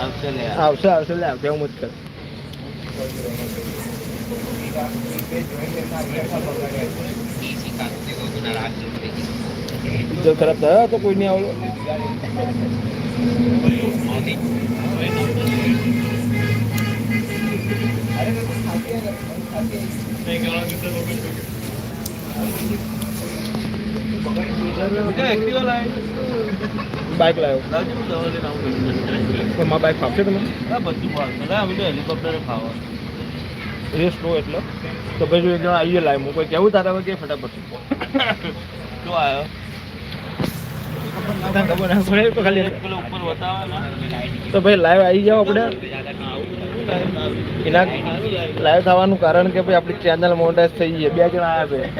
આવશે લે આવશે આવશે લે આવશે હું જ કર. જો ખરાબ થયો તો કોઈ નહીં આવડો બાઇક લાવ્યો તો મારા બાઇક ફાવશે તમે હેલિકોપ્ટર ખાવા રેસ નો એટલે. તો ભાઈ જો એક જણા આવીએ લાઈવ હું કોઈ કેવું તારા વગર કે ફટાફટ. શું આવ્યો તો ભાઈ લાઈવ આવી જાઓ આપણે. એના લાઈવ. થવાનું કારણ કે ભાઈ આપણી ચેનલ મોનેટાઈઝ થઈ ગઈ બે જણા આવ્યા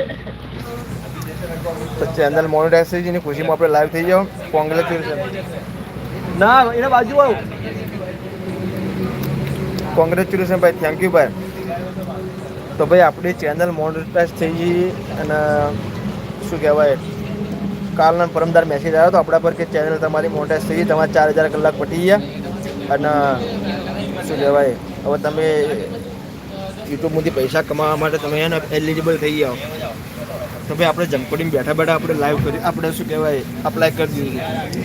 તો ચેનલ મોનેટાઈઝ થઈ ગઈ ખુશીમાં આપણે લાઈવ થઈ જાઓ. કોંગ્રેચ્યુલેશન ના એના બાજુ આવો. કોંગ્રેચ્યુલેશન ભાઈ થેન્ક યુ ભાઈ. તો ભાઈ આપણી ચેનલ મોનેટાઈઝ થઈ ગઈ અને શું કહેવાય કાલના પરમદાર મેસેજ આવ્યો તો આપણા પર કે ચેનલ તમારી મોનેટાઈઝ થઈ ગઈ તમારા ચાર હજાર કલાક પટી ગયા. અને શું કહેવાય હવે તમે યુટ્યુબમાંથી પૈસા કમાવા માટે તમે એને એલિજિબલ થઈ જાઓ તો ભાઈ આપણે જમકોડીમાં બેઠા બેઠા આપણે લાઈવ કરી આપણે શું કહેવાય અપ્લાય કરી દીધું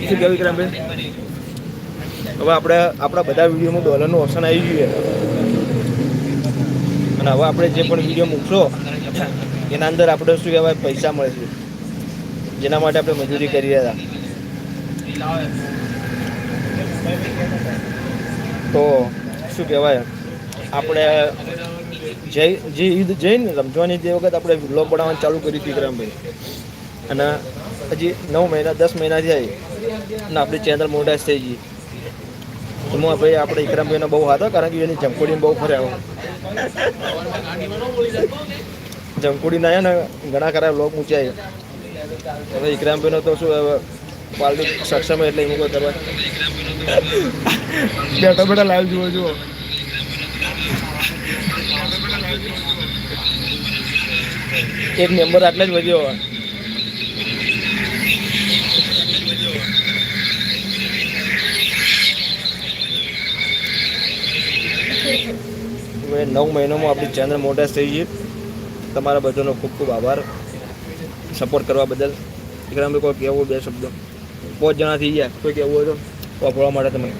શું કહેવાય વિક્રમભાઈ? હવે આપણે આપણા બધા વિડીયોમાં ડોલરનું ઓપ્શન આવી ગયું છે. અને હવે આપણે જે પણ વીડિયો મૂકશો, એના અંદર આપણે શું કહેવાય, પૈસા મળશે. જેના માટે આપણે મજૂરી કરી રહ્યા હતા. તો શું કહેવાય, આપણે જય જે ઈદ જઈને રમઝાનની તે વખત આપણે વ્લોગ બનાવવાનું ચાલુ કર્યું હતું વિક્રમભાઈ અને હજી નવ મહિના, દસ મહિના થયા અને આપણી ચેનલ મોટાઈઝ થઈ ગઈ. એમાં ભાઈ આપણે વિક્રમભાઈનો બહુ હતો કારણ કે એની જમકુડી બહુ ફર્યા જમકોડીના આવ્યા ને ઘણા ખરા લોક ઊંચાઈ. હવે વિક્રમભાઈનો તો શું હવે પાલટી સક્ષમ એટલે એમ કહો બેઠા બેઠા લાઈવ જુઓ જુઓ. એક નંબર આટલે જ વધ્યો હોય. નવ મહિનામાં આપણી ચેનલ મોટા થઈ ગઈ. તમારા બધાનો ખૂબ ખૂબ આભાર. સપોર્ટ કરવા બદલ. વિક્રમભાઈ કોઈ કહેવું બે શબ્દો? પાંચ જણા થઈ ગયા. કોઈ કહેવું હોય તો વાપરવા માટે તમે.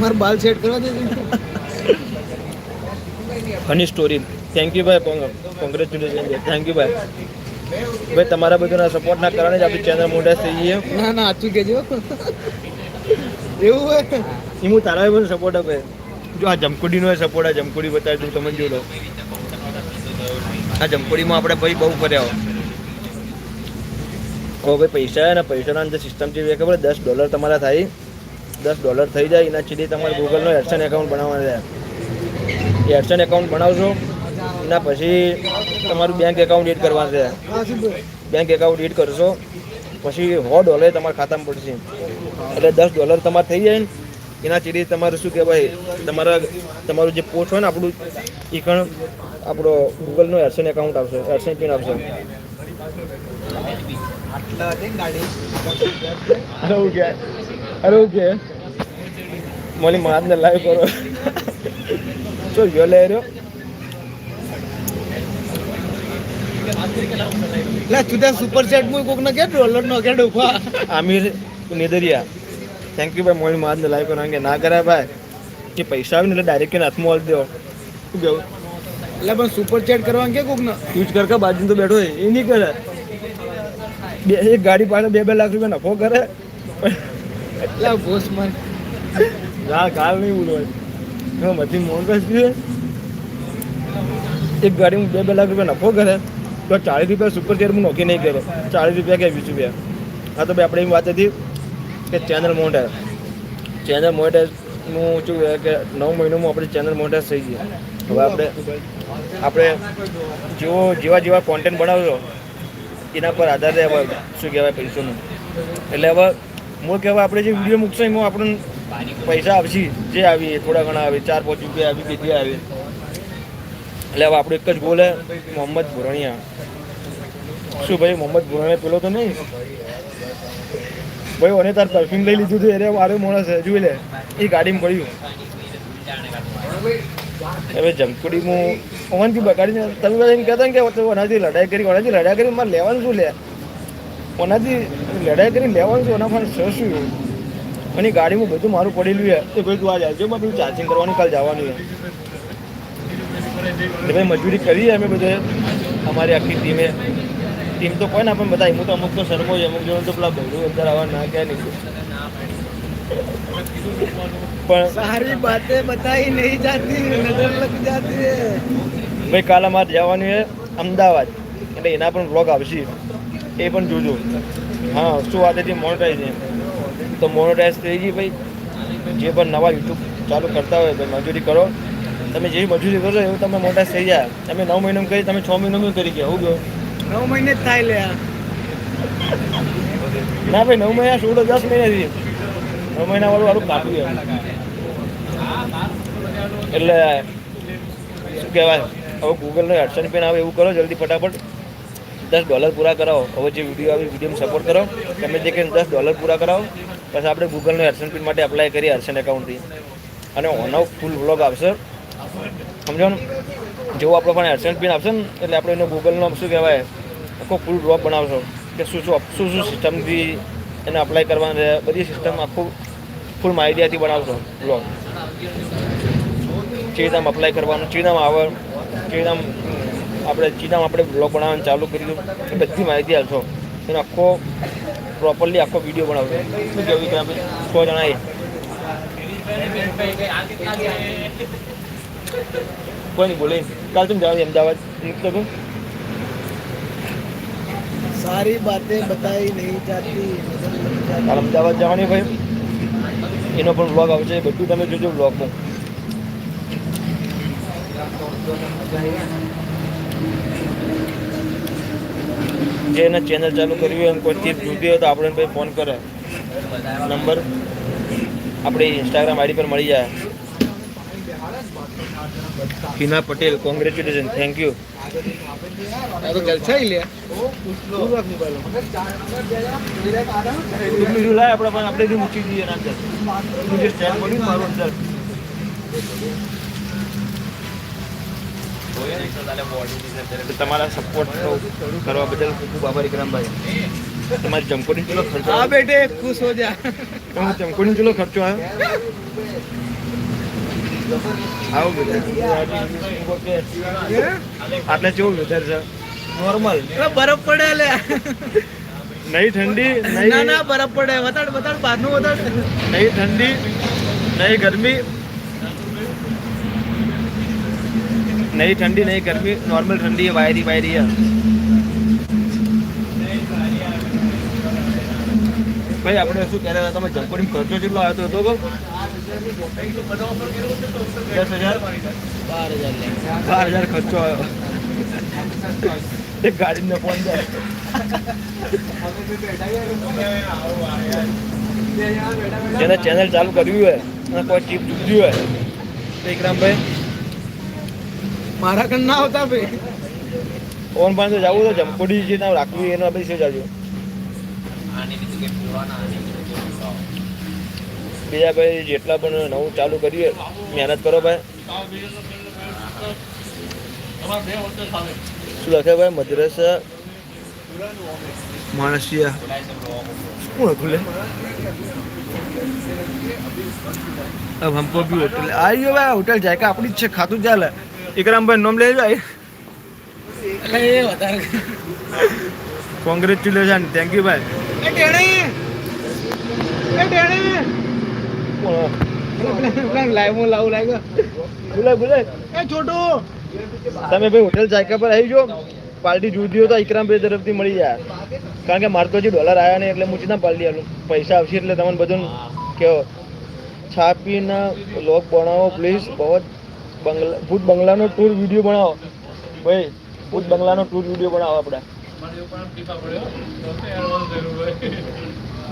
મારે બાલ સેટ કરવા દે ફની સ્ટોરી. થેન્ક યુ ભાઈ કોંગ્રેચ્યુલેશન થેન્ક યુ ભાઈ. ભાઈ તમારા બધાના સપોર્ટના કારણે જ આપણી ચેનલ મોટા થઈ ગઈ ના ના સાચું કેજો એવું હોય. એ હું તારા પણ સપોર્ટ આપે. જો આ જમકુડીનો સપોર્ટ આ જમકુડી બતાવી દઉં તમે જોડો આ જમકુડીમાં આપણે ભાઈ બહુ કર્યા હો ભાઈ પૈસા ને પૈસાના અંદર સિસ્ટમ છે ખબર દસ ડોલર તમારા થાય. દસ ડોલર થઈ જાય એના સીધી તમારે ગૂગલનો એડસન એકાઉન્ટ બનાવવાનું રહે એ એડસન એકાઉન્ટ બનાવશો એના પછી તમારું બેંક એકાઉન્ટ એડ કરવાનું છે. બેંક એકાઉન્ટ એડ કરશો પછી સો ડોલર તમારા ખાતામાં પડશે. એટલે દસ ડોલર તમારે થઈ જાય ને એના ચીડી તમારે શું કહેવાય તમારા તમારું જે પોસ્ટ હોય ને આપણું એ પણ આપણો ગૂગલનો એડસન એકાઉન્ટ આવશે એડસન પિન આવશે. અરે કે મને મારને લાઈવ કરો. ચો ગયો લે લે તુદા સુપર સેટ મુય કોક ન કે ડોલર નો કે ડોફા આમિર નેદરિયા. થેન્ક યુ ભાઈ મોડી મારને લાઈવ કરો કે ના કરે ભાઈ. કે પૈસા આવે ને એટલે ડાયરેક્ટ કે હાથમાં આલી દેવો શું કેવું? એટલે પણ સુપર ચેટ કરવા કે કોક ને યુઝ કર કે બાજુ તો બેઠો એ નહીં કરે. બે એક ગાડી પાડે બે બે લાખ રૂપિયા નફો કરે. એટલે બોસ માર ના કાલ નહીં બોલવાય હા મથી મોંઘસ જોઈએ એક ગાડીમાં બે બે લાખ રૂપિયા નફો કરે, તો ચાલીસ રૂપિયા સુપર ચેરમાં નોકી નહીં કરે. ચાલીસ રૂપિયા કે વીસ રૂપિયા. હા, તો ભાઈ, આપણે એમ વાત હતી કે ચેનલ મોટા ચેનલ મોન્ટેસનું શું કહેવાય કે નવ મહિનામાં આપણે ચેનલ મોન્ટેસ થઈ ગઈ હવે આપણે આપણે જેવો જેવા જેવા કોન્ટેન્ટ બનાવશો, એના પર આધાર હવે શું કહેવાય, પૈસોનું. એટલે હવે, મૂળ કહેવાય, આપણે જે વીડિયો મૂકશો એમાં આપણને પૈસા આવશે જે આવી, થોડા ઘણા આવે, ચાર પાંચ રૂપિયા આવી કે જે આવે. એટલે હવે આપણે એક જ ગોલ હે, મોહમ્મદ ભુરણિયા શું ભાઈ, મોહમ્મદ ભુરણિયા પેલો તો નહીં? ભાઈ, ઓને તાર પરફ્યુમ લઈ લીધું હતું અરે મારું માણસ જોઈ લે. એ ગાડીમાં પડ્યું. હવે જમકુડી હું ઓવનથી બગાડીને તમે બધા એમ કહેતા કે ઓનાથી લડાઈ કરી, ઓનાથી લડાઈ કરી, મારે લેવાનું શું લે? ઓનાથી લડાઈ કરી લેવાનું શું? ઓના પણ શું? અને ગાડીમાં બધું મારું પડેલું છે. તો ભાઈ તું આ જાજો માં પેલું ચાર્જિંગ કરવાનું કાલ જવાનું છે. ભાઈ મજૂરી કરી અમે બધે અમારી આખી ટીમે ટીમ તો કોઈ ને પણ બધા હું તો અમુક તો શરમો છે. અમુક જોડે તો પેલા બહુ અંદર આવવા ના ક્યાં નીકળ્યું પણ સારી બાતે બતાઈ નહીં જાતી નજર લગ જાતી હે ભાઈ કાલ અમારે જવાનું છે અમદાવાદ. એટલે એના પણ બ્લોગ આવશે. એ પણ જોજો. હા શું વાત હતી મોનટાઈઝ તો મોનોટાઈઝ થઈ ગઈ ભાઈ. જે પણ નવા યુટ્યુબ ચાલુ કરતા હોય ભાઈ મજૂરી કરો. તમે જેવી મજૂરી કરો એવું તમે મોટા થઈ જાય. તમે નવ મહિનામાં કરી તમે છ મહિનામાં કરી ગયા હું ગયો નવ મહિને જ થાય લે ના ભાઈ નવ મહિના સોળ દસ મહિનાથી. નવ મહિના વાળું વાળું એમ. એટલે શું કહેવાય? હવે ગૂગલનો એડસન પેન આવે એવું કરો જલ્દી ફટાફટ. દસ ડોલર પૂરા કરાવો. હવે જે વીડિયો આવે વિડીયોમાં સપોર્ટ કરો. તમે જે કે દસ ડોલર પૂરા કરાવો. પછી આપણે ગૂગલનો એડસન પિન માટે એપ્લાય કરીએ એડસન એકાઉન્ટથી અને ઓનો ફૂલ વ્લોગ આવશે સમજો ને જેવો આપણે પણ એડસન પિન આપશે ને, એટલે આપણે એનો ગૂગલનો શું કહેવાય, આખો ફૂલ વ્લોગ બનાવશો. કે શું શું શું શું સિસ્ટમથી એને અપ્લાય કરવાનું છે, બધી સિસ્ટમ આખું ફૂલ માહિતીથી બનાવશો વ્લોગ ચીનામ અપ્લાય કરવાનું ચીનામ આવે ચીનામ આપણે ચીનામ આપણે બ્લોગ બનાવવાનું ચાલુ કરી દઉં એ બધી માહિતી આપશો. એનો આખો પ્રોપરલી આખો વીડિયો બનાવજો. શું કહેવું કે સો જણા કોઈ નહીં બોલે. કાલ તું જાઓ અમદાવાદ? નીકળો સારી બાતે બતાવી નહીં જાતી. કાલ અમદાવાદ જવાની ભાઈ એનો પણ બ્લોગ આવશે. બધું તમે જોજો બ્લોગમાં જે એને ચેનલ ચાલુ કર્યું હોય એમ કોઈ ટીપ જોતી હોય તો આપણે ભાઈ ફોન કરે. નંબર આપણી ઇન્સ્ટાગ્રામ આઈડી પર મળી જાય. Hina Patel congratulation thank you જલસા લે. આપણે આપણે મૂકી દઈએ અંદર. મારું અંદર. તમારા સપોર્ટ કરવા બદલ ખૂબ ખૂબ આભાર વિક્રમભાઈ તમારે જમકોડી ચલો ખર્ચો હા બેટે ખુશ હો જા. તમારો જમકોડી ચલો ખર્ચો આવ્યો? આવો બેટા. આટલે જેવું વેધર છે. નોર્મલ. બરફ પડે લે. નહીં ઠંડી નહીં ના ના બરફ પડે. વતાડ વતાડ બહારનું વતાડ નહીં ઠંડી નહીં ગરમી. નહીં ઠંડી નહીં ગરમી નોર્મલ ઠંડી है वायरी वायरी है ભાઈ આપણે શું કહેતા હતા તમે જમકોડી ખર્ચો કેટલો આવ્યો હતો કહો દસ હજાર બાર હજાર લે બાર હજાર ખર્ચો આવ્યો એક ગાડીને ફોન દે જેને ચેનલ ચાલુ કર્યું હોય અને કોઈ ટીપ ચૂક્યું હોય તો વિક્રમભાઈ મારા કણ ના હોતા ભાઈ ઓન પાસે જવું તો જમકોડી જે નામ રાખવું એનો આપણે શું જાજો બીજા ભાઈ જેટલા પણ નવું ચાલુ કર્યું હોય મહેનત કરો ભાઈ શું લખે ભાઈ મદ્રસા માણસિયા શું હતું લે अब हमको भी होटल आइए भाई होटल जाएगा अपनी इच्छा खातू चाल ઇકરામભાઈ નોમ લઈ જાય કોંગ્રેચ્યુલેશન થેન્ક યુ ભાઈ. તમે ભાઈ હોટેલ જાયકા પર આવી જો પાર્ટી જુદી હોય તો ઇકરામભાઈ તરફથી મળી જાય. કારણ કે મારે તો હજી ડોલર આવ્યા નહીં એટલે હું ચીના પાર્ટી આલું. પૈસા આવશે એટલે તમને બધું કહો છાપીને લોક બનાવો પ્લીઝ બહુ બંગલા ભૂત બંગલાનો ટૂર વીડિયો બનાવો. ભાઈ, ભૂત બંગલાનો ટૂર વીડિયો બનાવો આપણે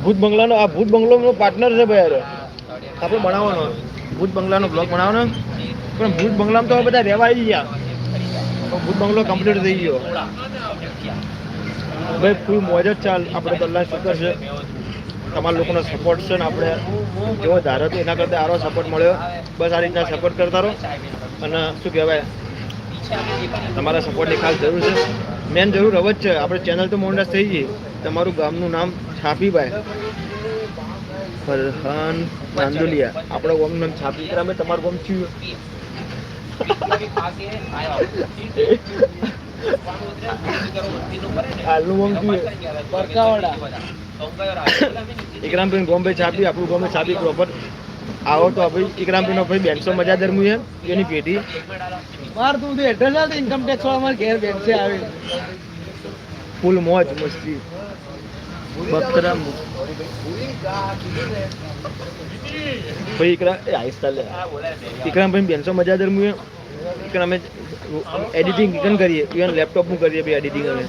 ભૂત બંગલાનો આ ભૂત બંગલોનો પાર્ટનર છે ભાઈ આપણે બનાવવાનો ભૂત બંગલાનો બ્લોગ બનાવવાનો પણ ભૂત બંગલામાં તો હવે બધા રહેવા આવી ગયા. ભૂત બંગલો કમ્પ્લીટ થઈ ગયો. ભાઈ ફૂલ મોજ જ ચાલ. આપણે અલ્લાહ શુકર છે. તમારા લોકોનો સપોર્ટ છે ને આપણે જેવો ધારો હતો એના કરતાં આરો સપોર્ટ મળ્યો, બસ આ રીતના સપોર્ટ કરતા રહો. અને શું કહેવાય, તમારા સપોર્ટની ખાસ જરૂર છે. મેન જરૂર હવે જ છે. આપણે ચેનલ તો મોન્ડાસ થઈ ગઈ તમારું ગામનું નામ છાપીભાઈ. ફરહાન નાંદોલિયા આપણો ગામનું નામ છાપી કરામે તમારું ગામ થયું. હાલનું ગામ થયું. ઇકરામભાઈ ગોમ્બે છાપી આપણું ગોમ્બે છાપી પ્રોપર આવો તો ભાઈ ઇકરામભાઈ નો ભાઈ બેનસો મજા દરમુ છે એની પેઢી. માર તું એડ્રેસ આવે ઇન્કમ ટેક્સ વાળા મારે ઘેર બેનસે આવે. ફૂલ મોજ મસ્તી. બકરા ભાઈ ઇકરા એ આહિસ્તા લે ઇકરામભાઈ બેનસો મજા દરમુ છે. ઇકરામે એડિટિંગ ઇકન કરીએ. ઇવન લેપટોપનું કરીએ ભાઈ એડિટિંગ અમે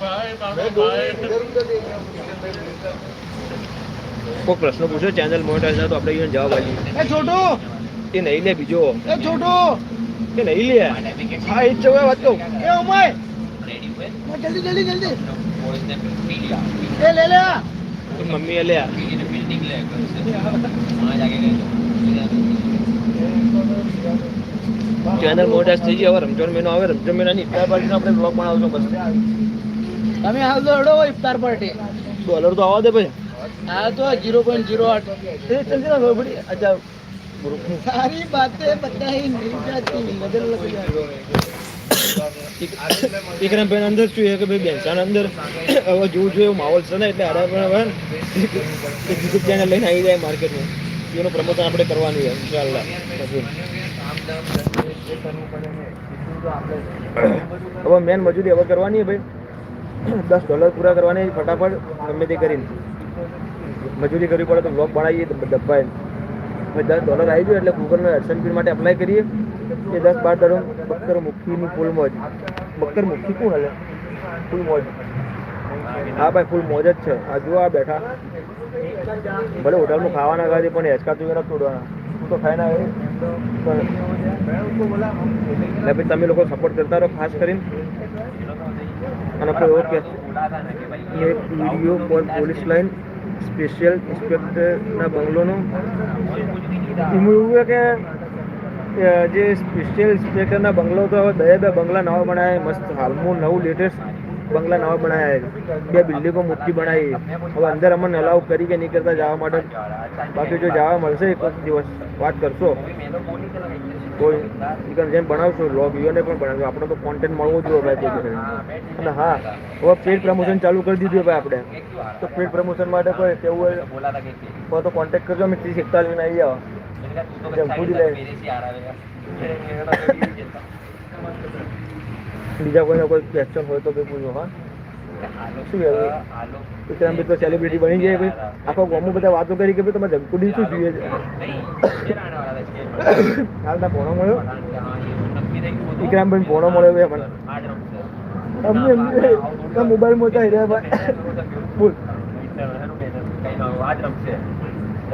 કોઈ પ્રશ્ન પૂછો ચેનલ મોનેટાઇઝ તો આપણે ઇવન જવાબ આપીએ. એ છોટો! એ નહીં લે બીજો. એ છોટો! એ નહીં લે. હા એ જ વાત કહું એ ઉમાય! જલ્દી જલ્દી જલ્દી. એ લે લે. મમ્મી એ મમ્મી બિલ્ડિંગ લે. ચેનલ મોનેટાઇઝ થઈ ગઈ હવે રમજાન મહિનો આવે રમજાન મહિનાની ઇફતાર પાર્ટીનો આપણે બ્લોગ બનાવજો બસ. તમે હાલ દોડો ઇફતાર પાર્ટી. ડોલર તો આવા દે ભાઈ. હા તો જીરો પોઈન્ટ જીરો આઠ. એ ચલતી ના ખબર પડી? અચ્છા. સારી બાતે બતાઈ મિલ જાતી મદદ લગ અંદર શું છે કે ભાઈ બેસાણ અંદર? હવે જોવું જોઈએ માહોલ છે ને એટલે આડા પણ હવે યુટ્યુબ ચેનલ લઈને આવી જાય માર્કેટમાં એનું પ્રમોશન આપણે કરવાનું છે ઇન્શાલ્લાહ હવે મેન મજૂરી હવે કરવાની ભાઈ. દસ ડોલર પૂરા કરવાની, ફટાફટ ગમે તે કરીને મજૂરી કરવી પડે તો બ્લોક બનાવીએ ડબ્બાઈ હવે દસ ડોલર આવી ગયો એટલે ગૂગલનો એડસન પિન માટે એપ્લાય કરીએ. એ દસ બાર દરમ બક્કર મુખીની ફૂલ મોજ. બક્કર મુખી કોણ હલે? ફૂલ મોજ. હા ભાઈ ફૂલ મોજ જ છે. આ જુઓ આ બેઠા. ભલે હોટલમાં ખાવાના ખાધી પણ હેચકા તું નથી તોડવાના. હું તો ખાઈ ના એટલે ભાઈ તમે લોકો સપોર્ટ કરતા રહો ખાસ કરીને. અને આપણે ઓકે એક વીડિયો પર પોલીસ લાઈન સ્પેશિયલ ઇન્સ્પેક્ટરના બંગલોનો. એવું કે જે સ્પેશિયલ ઇન્સ્પેક્ટરના બંગલો તો હવે બે બે બંગલા નવા બનાવ્યા, મસ્ત હાલમાં નવું લેટેસ્ટ બંગલા નવા બનાવ્યા બે બિલ્ડિંગો મોટી બનાવી હવે અંદર અમને અલાઉ કરી કે નહીં કરતા જવા માટે. બાકી જો જવા મળશે, એક દિવસ વાત કરશો. તો જેમ બનાવશો લોગ ઈઓને પણ બનાવશો. આપણે તો કોન્ટેન્ટ મળવું જોઈએ ભાઈ તે અને હા, હવે પેડ પ્રમોશન ચાલુ કરી દીધું ભાઈ આપણે. તો પેડ પ્રમોશન માટે કોઈ કેવું હોય? તો કોન્ટેક્ટ કરજો, અમે ત્રીસ એકતાલીસ આવી. જાઓ જેમ પૂછી લે બીજા કોઈને કોઈ ક્વેશ્ચન હોય તો બી પૂછો હા. શું કહેવાય તો સેલિબ્રિટી બની જાય ભાઈ આખો ગામમાં બધા વાતો કરી કે ભાઈ તમે જંકુડી શું જોઈએ? છે હાલના ભોણો મળ્યો? વિક્રમભાઈ ભોણો મળ્યો ભાઈ મને. અમને એમને મોબાઈલ મોટા હિર્યા ભાઈ બોલ.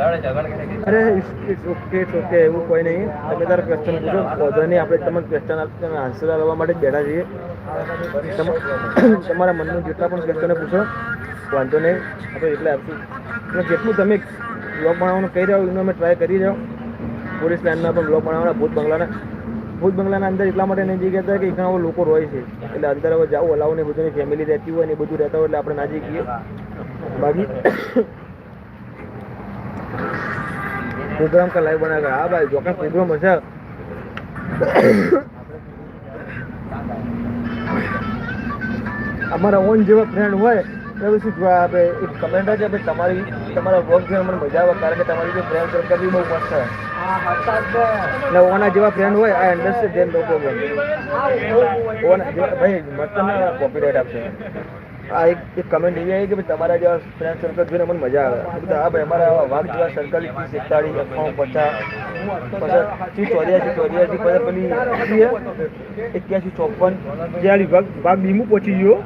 અરે ઇટ્સ ઓકે ઇટ્સ ઓકે એવું કોઈ નહીં. તમે તારા ક્વેશ્ચન પૂછો વાંધો નહીં આપણે તમને ક્વેશ્ચન તમે આન્સર આપવા માટે બેઠા છીએ. તમારા મનનું જેટલા પણ ક્વેશ્ચનો પૂછો, વાંધો નહીં. આપણે એટલે આપશું. અને જેટલું તમે બ્લોગ બનાવવાનું કહી રહ્યો એનું અમે ટ્રાય કરી રહ્યો પોલીસ લાઇનના પણ બ્લોગ બનાવવાના, ભૂત બંગલાના. ભૂત બંગલાના અંદર એટલા માટે નહીં જઈ ગયા કે ઘણા લોકો હોય છે. એટલે અંદર હવે જાઓ અલાવ ને બધું ફેમિલી રહેતી હોય ને બધું રહેતા હોય એટલે આપણે ના જઈ ગઈએ બાકી પ્રોગ્રામ का લાઈવ बनाकर હા ભાઈ जो का प्रोग्राम अच्छा અમારા ઓન જેવા ફ્રેન્ડ હોય, તો પછી જોવા આપણે એક કમેન્ટ છે ભાઈ તમારી, તમારા વર્ક જોઈને મને મજા આવે, કારણ કે તમારી જે ફ્રેન્ડ સર્કલ બી બહુ મસ્ત છે. ને ઓના જેવા ફ્રેન્ડ હોય આ ઇન્ડસ્ટ્રી જેમ લોકો ભાઈ જેવા ભાઈ, મસ્ત કોપીરાઇટ આપશે આ એક એક કમેન્ટ એવી આવી કે ભાઈ તમારા જેવા ફ્રેન્ડ સર્કલ જોઈને મને મજા આવે. આ ભાઈ અમારા વાઘ જેવા સર્કલ એકતાળીસ અઠ્ઠાણું પચાસ પછી ચોર્યાસી ચોર્યાસી પછી પેલી એક્યાસી ચોપન જ્યાં વાઘ વાઘ બીમું પહોંચી ગયો.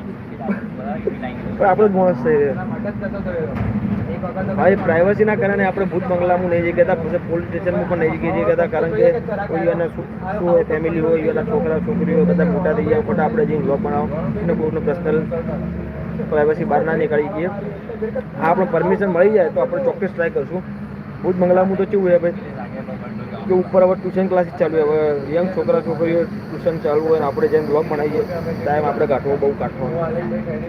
પણ આપણો જ માણસ થઈ રહ્યો ભાઈ પ્રાઇવસીના કારણે આપણે ભૂત બંગલામાં નહીં જઈ ગયા પછી પોલીસ સ્ટેશનમાં પણ નહીં જઈ ગયા કારણ કે કોઈ એના શું હોય ફેમિલી હોય, એના છોકરા, છોકરીઓ બધા મોટા થઈ ગયા. ખોટા આપણે જઈને લોક બનાવો. અને કોઈનું પર્સનલ પ્રાઇવસી બહાર ના નીકળી ગઈએ. હા, આપણે પરમિશન મળી જાય તો આપણે ચોક્કસ ટ્રાય કરશું. ભૂત બંગલામાં તો કેવું હોય ભાઈ? કે ઉપર હવે ટ્યુશન ક્લાસીસ ચાલુ હવે યંગ છોકરા છોકરીઓ ટ્યુશન ચાલુ હોય ને આપણે જેમ જોબ બનાવીએ ટાઈમ આપણે કાઢવો, બહુ કાઢવો.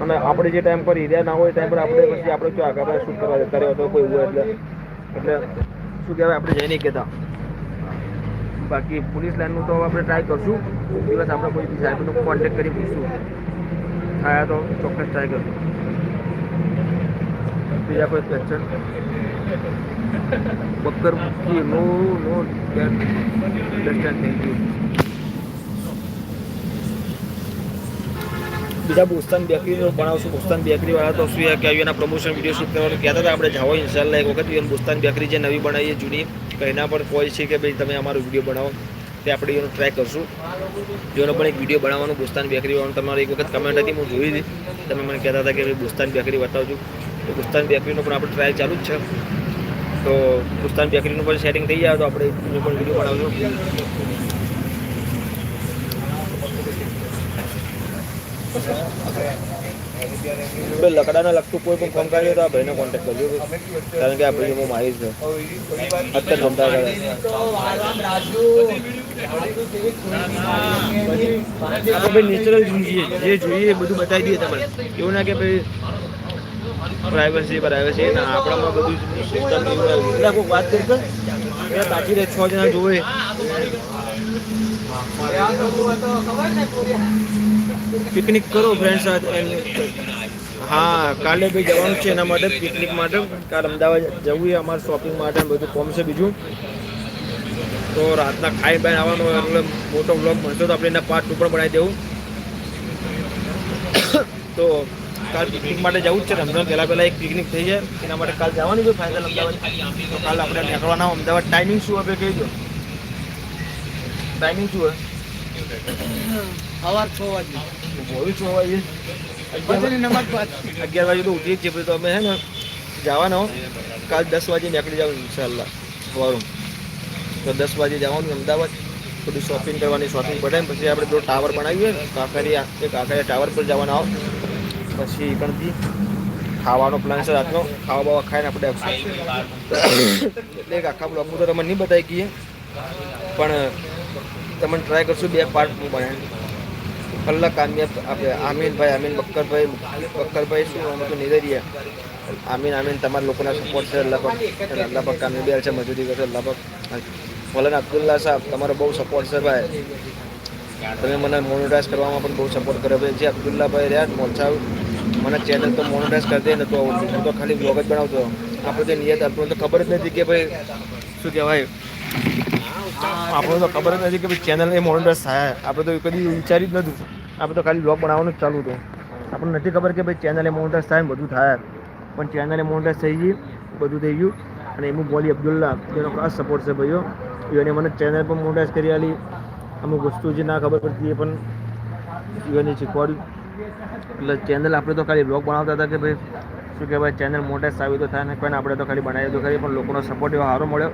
અને આપણે જે ટાઈમ પર એરિયા ના હોય ટાઈમ પર આપણે પછી આપણે જો આગળ શૂટ કરવા જતા રહ્યો તો કોઈ હોય એટલે. એટલે શું કહેવાય, આપણે જઈ નહીં કહેતા. બાકી પોલીસ લાઈનનું તો આપણે ટ્રાય કરશું. દિવસ આપણે કોઈ બી સાહેબનો કોન્ટેક્ટ કરી પૂછશું. થાય તો ચોક્કસ ટ્રાય કરશું. બીજા કોઈ question Bakkar no no no understand thank you. બીજા બોસ્તાન બેકરીનો બનાવશું બોસ્તાન બેકરી વાળા તો શું કે એના પ્રમોશન વીડિયો શૂટ કરવાનું કહેતા હતા. આપણે જાઓ ઇન્શાલ્લાહ એક વખત એમ બોસ્તાન બેકરી જે નવી બનાવીએ, જૂની, તો એના પર કોઈ છે કે ભાઈ તમે અમારો વીડિયો બનાવો, તે આપણે એનો ટ્રાય કરશું. જો એનો પણ એક વીડિયો બનાવવાનું બોસ્તાન બેકરી વાળાનું, તમારી એક વખત કમેન્ટ હતી, હું જોઈ હતી તમે મને કહેતા હતા કે ભાઈ બોસ્તાન બેકરી બતાવજો. તો બોસ્તાન બેકરીનો પણ આપણે ટ્રાય ચાલુ જ છે. તો પુસ્તાન બેકરીનું પણ સેટિંગ થઈ જાય, તો આપણે એનો પણ વીડિયો પણ આપણે લકડાને લગતું કોઈ પણ ફોન કર્યો તો આ ભાઈને કોન્ટેક્ટ કરજો. કારણ કે આ ભાઈ હું મારી છે. અત્યારે જમતા કરે. આપણે નેચરલ જોઈએ જે જોઈએ બધું બતાવી દઈએ તમને. એવું ના કે ભાઈ પ્રાઇવસી પ્રાઇવસી ના આપણામાં બધું સિસ્ટમ એટલે કોઈ વાત કરી એટલે બાકી રહે છ જણા જોવે. પિકનિક કરો ફ્રેન્ડ સાથે. હા કાલે ભાઈ જવાનું છે એના માટે પિકનિક માટે. કાલે અમદાવાદ જવું છે અમારે શોપિંગ માટે બધું કોમ છે બીજું. તો રાતના ખાઈ બાઈ આવવાનું એટલે મોટો વ્લોગ મળશે તો આપણે એના પાર્ટ ટુ પણ બનાવી દેવું. તો કાલ પિકનિક માટે જવું જ છે રમઝાન પહેલાં પહેલાં એક પિકનિક થઈ જાય. એના માટે કાલ જવાનું છે ફાઇનલ અમદાવાદ. તો કાલ આપણે નીકળવાના હોય. અમદાવાદ ટાઈમિંગ શું હવે કહી દો ટાઈમિંગ શું હોય? સવાર છ વાગે. મોડું છ વાગે. પછી નમાજ બાદ અગિયાર વાગે તો ઉઠીએ જ છીએ. પછી તો અમે હે ને જવાનો. કાલ દસ વાગે નીકળી જાવ ઇન્શાલ્લાહ સવારું તો દસ વાગે જવાનું અમદાવાદ. થોડી શોપિંગ કરવાની શોપિંગ પટાઈને પછી આપણે પેલો ટાવર બનાવીએ. ને કાંકરિયા એ કાંકરિયા ટાવર પર જવાના આવો પછી કણથી ખાવાનો પ્લાન છે રાતનો. ખાવા બાવા ખાઈને આપણે આવશું એટલે આખા બ્લોગનું તો તમને નહીં બતાવી ગઈએ પણ તમે ટ્રાય કરશું બે પાર્ટ હું બનાવી કલાક કામયાબ આપણે આમીનભાઈ આમીન બક્કરભાઈ બક્કરભાઈ શું અમે તો નિધરિયા આમીન આમીન, તમારા લોકોના સપોર્ટ છે પાક. અને અલ્લાહ પાક કામી બેલ છે, મજૂરી કરશે, અલ્લાહ પાક. મૌલાના અબ્દુલ્લા સાહેબ, તમારો બહુ સપોર્ટ છે ભાઈ. તમે મને મોનોટાઇઝ કરવામાં પણ બહુ સપોર્ટ કર્યો ભાઈ. જે અબ્દુલ્લાભાઈ રહ્યા મોરછા મને ચેનલ તો મોનોટાઈઝ કરી દે નતું આવડતું હું તો ખાલી વ્લોગ જ બનાવતો. આપણે તો નિયત, આપણને તો ખબર જ નથી કે ભાઈ શું કહેવાય. આપણને તો ખબર જ નથી કે ભાઈ ચેનલ એ મોનોટાઈઝ થાય. આપણે તો કદી વિચારી જ નહોતું આપણે તો ખાલી બ્લોગ બનાવવાનું જ ચાલુ હતું. આપણને નથી ખબર કે ભાઈ ચેનલ એ મોનોટાઈઝ થાય બધું થાય. પણ ચેનલ એ મોનોટાઈઝ થઈ ગઈ બધું થઈ ગયું. અને એમનું બોલી અબ્દુલ્લા એનો ખાસ સપોર્ટ છે ભાઈઓ એને મને ચેનલ પણ મોનોટાઈઝ કરી આલી. અમુક વસ્તુ જે ના ખબર પડતી એ પણ એને શીખવાડ્યું. એટલે ચેનલ આપણે તો ખાલી બ્લોગ બનાવતા હતા કે ભાઈ, શું કહેવાય ચેનલ મોટા તો થાય ને પણ આપણે તો ખાલી બનાવી તો ખાલી પણ લોકોનો સપોર્ટ એવો સારો મળ્યો.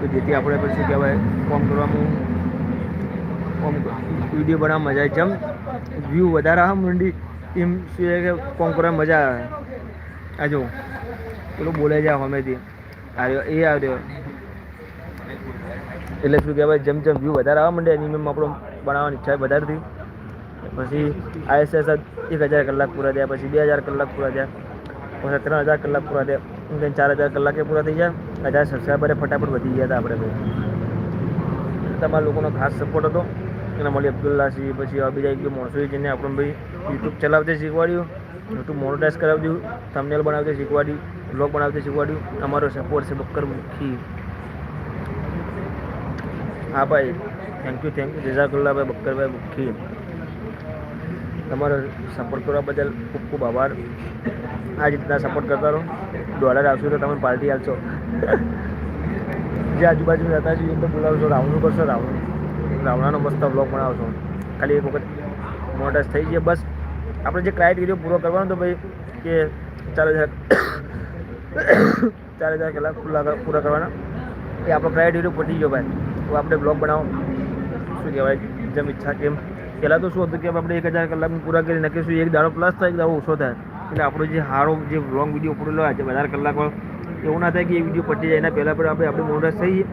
કે જેથી આપણે પછી શું કહેવાય, કોમ કરવામાં કોમ વીડિયો બનાવવા મજા આવે. જેમ વ્યૂ વધારે આવે મંડી, એમ શું કે કોમ કરવા મજા આવે. આ જો પેલું બોલે જાય હમેથી આવ્યો એ આવ્યો એટલે શું કહેવાય, જેમ જેમ વ્યૂ વધારે આવવા માંડે, એની મેમ આપણો બનાવવાની ઈચ્છા વધારે થઈ. પછી આઈએસએસ એક હજાર કલાક પૂરા થયા, પછી બે હજાર કલાક પૂરા થયા, પછી ત્રણ હજાર કલાક પૂરા થયા ચાર હજાર કલાકે પૂરા થઈ ગયા. હજાર સબસ્ક્રાઈબરે ફટાફટ વધી ગયા હતા આપણે ભાઈ તમારા લોકોનો ખાસ સપોર્ટ હતો. એના મળી અબ્દુલ્લા સિંહ, પછી આ બીજા એક માણસો જેને આપણે ભાઈ યુટ્યુબ ચલાવતે શીખવાડ્યું. યુટ્યુબ મોનોટાઈઝ કરાવ્યું થંબનેલ બનાવતે શીખવાડ્યું બ્લોગ બનાવતે શીખવાડ્યું. અમારો સપોર્ટ છે બક્કર મુખી. હા ભાઈ થેન્ક યુ થેન્ક યુ જઝાકુલ્લાભાઈ બક્કરભાઈ મુખી. તમારો સપોર્ટ કરવા બદલ ખૂબ ખૂબ આભાર. આ રીતના સપોર્ટ કરતા રહો. ડોલર આવશે તો તમે પાર્ટી આપશો જે આજુબાજુ રહેતા છે એમ તો બોલાવશો. રાવણું કરશો, રાવણ. રાવણાનો મસ્ત બ્લોગ બનાવશો. ખાલી એક વખત મોટા થઈ જાય બસ આપણે જે ક્રાઇટેરિયો પૂરો કરવાનો તો ભાઈ, કે ચાર હજાર ચાર હજાર કલાક પૂરા પૂરા કરવાના, એ આપણો ક્રાઇટેરિયો પટી ગયો ભાઈ. તો આપણે બ્લોગ બનાવો. શું કહેવાય? જેમ ઈચ્છા કેમ પહેલાં તો શું હતું કે આપણે એક હજાર કલાક પૂરા કરી નાખીશું એક દાડો પ્લસ થાય એક દાડો ઓછો થાય? એટલે આપણો જે સારો જે લોંગ વીડિયો ઉપડેલો હોય છે વધારે કલાકમાં એવું ના થાય કે એ વીડિયો પટી જાય. એના પહેલાં પણ આપણે આપણે મોનરાજ થઈએ.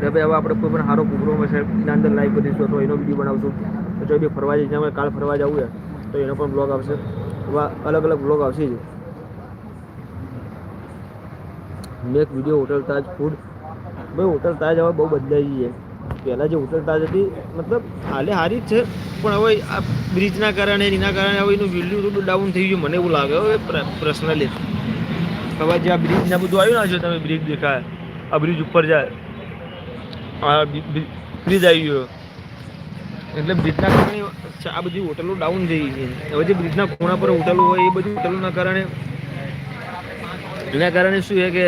તો ભાઈ, હવે આપણે કોઈ પણ સારો પ્રોગ્રામ હશે એના અંદર લાઈવ કરીશું અથવા એનો વીડિયો બનાવશું. જો બી ફરવા જઈએ અમે કાલ ફરવા જવું છે, તો એનો પણ બ્લોગ આવશે. એવા અલગ અલગ બ્લોગ આવશે જ. Make video hotel Taj food ભાઈ હોટલ તાજ હવે બહુ બદલાઈ ગઈ પહેલાં જે ઉતરતા હતી મતલબ હાલે સારી જ છે. પણ હવે આ બ્રિજના કારણે, એના કારણે હવે એનું વેલ્યુ થોડું ડાઉન થઈ ગયું. મને એવું લાગે હવે પર્સનલી હવે જે આ બ્રિજને બધું આવ્યું ના છો તમે બ્રિજ દેખાય. આ બ્રિજ ઉપર જાય. આ બ્રિજ આવી ગયો. એટલે બ્રિજના કારણે આ બધી હોટલો ડાઉન થઈ ગઈ હવે જે બ્રિજના ખૂણા પર હોટલો હોય, એ બધી હોટલોના કારણે એના કારણે શું છે કે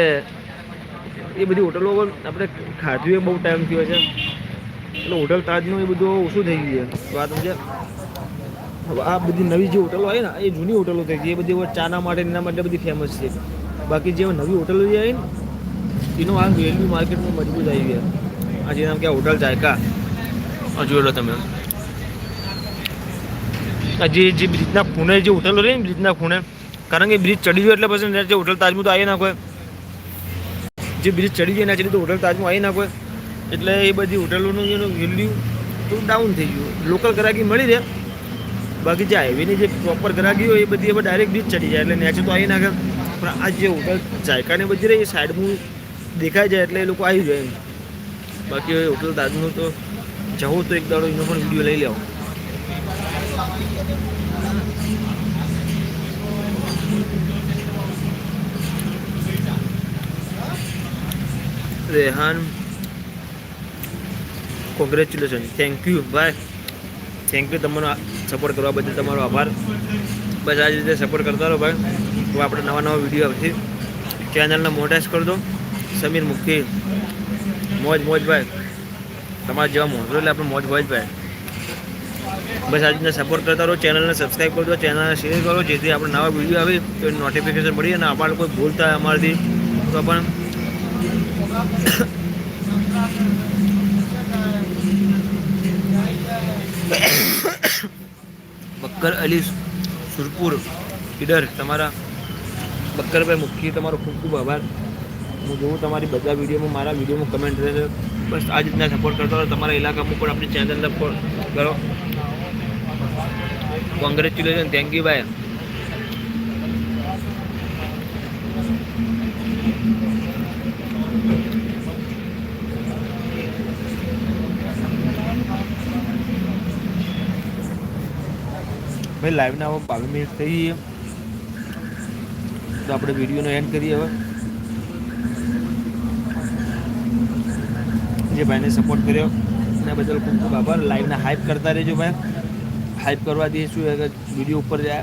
એ બધી હોટલો આપણે ખાધું એ બહુ ટાઈમ થયો છે. એટલે હોટલ તાજનું એ બધું ઓછું થઈ ગયું છે. વાત સમજ્યા હવે આ બધી નવી જે હોટલો આવી ને, એ જૂની હોટલો થઈ ગઈ. એ બધી ચાના માટે એના માટે બધી ફેમસ છે. બાકી જે નવી હોટલો જે આવી ને, એનો આ વેલ્યુ માર્કેટમાં મજબૂત આવી ગયા. આ જે નામ કે હોટલ જાયકા. જોઈ લો તમે. જે જે બ્રિજના ખૂણે જે હોટલો રહી ને બ્રિજના ખૂણે. કારણ કે બ્રિજ ચડી ગયો એટલે પછી જે હોટલ તાજમાં તો આવી નાખો જે બ્રિજ ચડી ગયો એના ચડી તો હોટલ તાજમાં આવી નાખો એટલે એ બધી હોટલોનું એનું વેલ્યુ થોડું ડાઉન થઈ ગયું. લોકલ ગ્રાહકી મળી રહે. બાકી જે હાઈવેની જે પ્રોપર ગ્રાહકી હોય એ બધી હવે ડાયરેક્ટ બીચ ચડી જાય. એટલે નેચે તો આવી નાખે પણ આ જે હોટલ જાયકાને બધી રહી, એ સાઈડમાં દેખાઈ જાય એટલે એ લોકો આવી જાય એમ. બાકી હોટલ તાજનું તો જવું તો એક દાડો એનો પણ વીડિયો લઈ લેવો. રેહાન કોંગ્રેચ્યુલેશન થેન્ક યુ ભાઈ થેન્ક યુ તમારો સપોર્ટ કરવા બદલ તમારો આભાર. બસ આ રીતે સપોર્ટ કરતા રહો ભાઈ. તો આપણે નવા નવા વીડિયો આવશે. ચેનલને મોટેસ કરી દો. સમીર મુખી. મોજ મોજ ભાઈ. તમારા જેવા મોજો એટલે આપણે મોજ ભાઈ બસ આ રીતના સપોર્ટ કરતા રહો. ચેનલને સબસ્ક્રાઈબ કરી દો. ચેનલને શેર કરો. જેથી આપણે નવા વીડિયો આવે તો નોટિફિકેશન મળી અને અમારે કોઈ ભૂલ થાય અમારાથી તો પણ બક્કર અલી સુરપુર ઈડર, તમારા બક્કરભાઈ મુખ્ય તમારો ખૂબ ખૂબ આભાર. હું જોઉં તમારી બધા વિડીયોમાં, મારા વિડીયોમાં કમેન્ટ રહેશે બસ આ જ રીતના સપોર્ટ કરતા રહો. તમારા ઇલાકામાં પણ આપણી સપોર્ટ કરો. કોંગ્રેચ્યુલેશન થેન્ક યુ ભાઈ. ભાઈ લાઈવના હવે બાવીસ મિનિટ થઈ ગઈ તો આપણે વિડીયોનો એન્ડ કરીએ હવે. જે ભાઈને સપોર્ટ કર્યો, એના બદલ ખૂબ ખૂબ આભાર. લાઈવના હાઇપ કરતા રહેજો ભાઈ. હાઇપ કરવા દઈએ છું વીડિયો ઉપર જાય,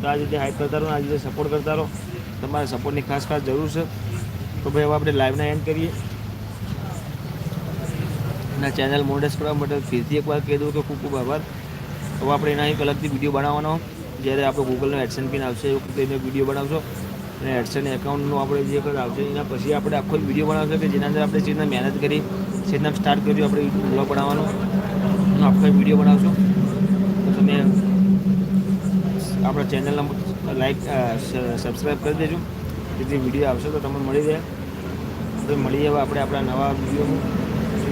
તો આ રીતે હાઇપ કરતા રહો આ રીતે સપોર્ટ કરતા રહો. તમારા સપોર્ટની ખાસ ખાસ જરૂર છે. તો ભાઈ હવે આપણે લાઈવના એન્ડ કરીએ. ના ચેનલ મોડેસ કરવા માટે ફરીથી એકવાર કહી દઉં કે ખૂબ ખૂબ આભાર. હવે આપણે એના એક અલગથી વીડિયો બનાવવાનો. જ્યારે આપણે ગૂગલનો એડસન પિન આવશે, એ વખતે એને વીડિયો બનાવશો. અને એડસન એકાઉન્ટનું આપણે જે કંઈ આવશે, એના પછી આપણે આખો વીડિયો બનાવશો કે જેના અંદર આપણે જે મહેનત કરી, જે રીતના સ્ટાર્ટ કર્યું, આપણે બ્લોગ બનાવવાનો. એનો આખો વીડિયો બનાવશો. તો તમે આપણા ચેનલના લાઈક સબસ્ક્રાઈબ કરી દેજો. જેથી વીડિયો આવશે તો તમને મળી જાય તો મળી હવે આપણે આપણા નવા video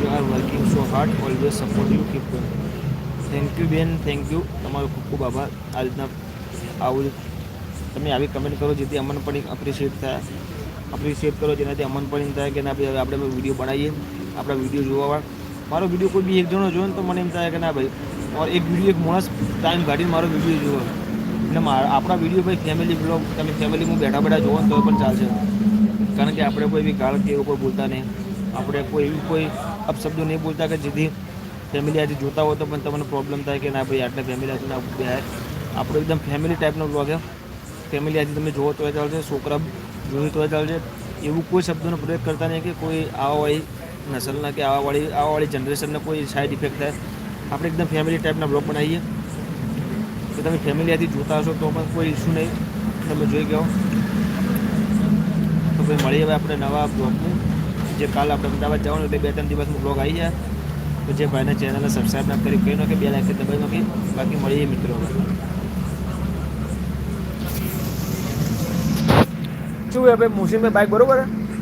you are working so hard always support you keep thank you બેન થેન્ક યુ તમારો ખૂબ ખૂબ આભાર. આ રીતના આવું તમે આવી કમેન્ટ કરો જેથી અમને પણ અપ્રિશિએટ થાય. અપ્રિશિએટ કરો જેનાથી અમન પણ થાય કે ના ભાઈ, આપણે વીડિયો બનાવીએ. આપણા વીડિયો જોવા મારો વીડિયો કોઈ બી એક જણો જોયો ને તો મને એમ થાય કે ના ભાઈ ઓર એક વીડિયો એક માણસ ટાઈમ કાઢીને મારો વીડિયો જોવો. એટલે મારા, આપણા વીડિયો ભાઈ ફેમિલી બ્લોગ તમે ફેમિલીમાં બેઠા બેઠા જોવો તો પણ ચાલશે. કારણ કે આપણે કોઈ બી ગાળ કે એવું કોઈ બોલતા નહીં. આપણે કોઈ એવી કોઈ અપશબ્દો નહીં બોલતા કે જેથી ફેમિલી આજે જોતા હોય તો પણ તમને પ્રોબ્લેમ થાય કે ના ભાઈ, આટલા ફેમિલી આજે ના આપણો એકદમ ફેમિલી ટાઈપનો બ્લોગ છે. ફેમિલી આજે તમે જોવો તો ચાલશે, છોકરા જોયું તો ચાલશે. એવું કોઈ શબ્દોનો પ્રયોગ કરતા નહીં કે કોઈ આવાવાળી નસલના કે આવાવાળી આવાવાળી જનરેશનને કોઈ સાઈડ ઇફેક્ટ થાય. આપણે એકદમ ફેમિલી ટાઈપના બ્લોગ બનાવીએ. તો તમે ફેમિલી આથી જોતા હશો તો પણ કોઈ ઇસ્યુ નહીં. તમે જોઈ ગયો તો ભાઈ, મળીએ હવે આપણે નવા બ્લોગનું જે કાલ આપણે અમદાવાદ જવાનું એટલે બે ત્રણ દિવસનું બ્લોગ આવી જાય તો જે ભાઈના ચેનલને સબસ્ક્રાઈબ ના કરી કહી કે બે લાખ દબાઈ નાખી બાકી મળીએ મિત્રો. શું ભાઈ, મોસીનભાઈ બાઇક બરોબર છે?